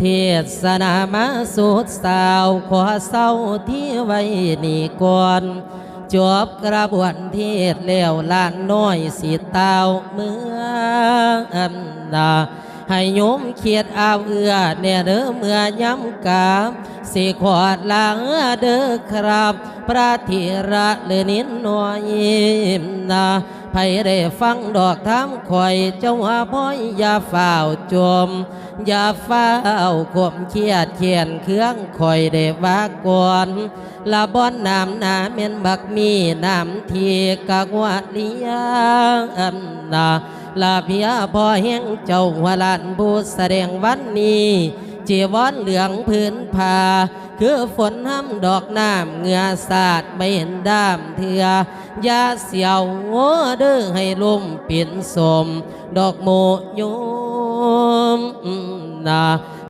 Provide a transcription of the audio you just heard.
เทศนามาสุดสาวขอเศร้าที่ไว้นี่ก่อนจบกระบวนเทศแล้วลานน้อยสีเตาเมื่ออันดา ให้โยมเขียดอาเอือเนี่ยเด้อเมื่อย้ำกาบสิขวดลางเด้อครับ พระธิระเลนินน้อยนาไผได้ฟังดอกทำคอยเจ้าว่าพ่อยอย่าฝ้าวจม อย่าฝ้าวขมเครียดเขียนเครื่องคอยได้ว่าก่อนละบอนน้ำนาเม่นบักมีน้ำทีกะวะเลียอันนา ลาเพียพอแห้งเจ้าหัวลานบูแสดงวันนี้จีวรเหลืองพื้นผาคือฝนห้ำดอกน้ำเหงือสาดไม่เห็นด้ามเถือยาเสียวโง่เด้อให้ลมเปลี่ยนสม ดอกโมโยมนา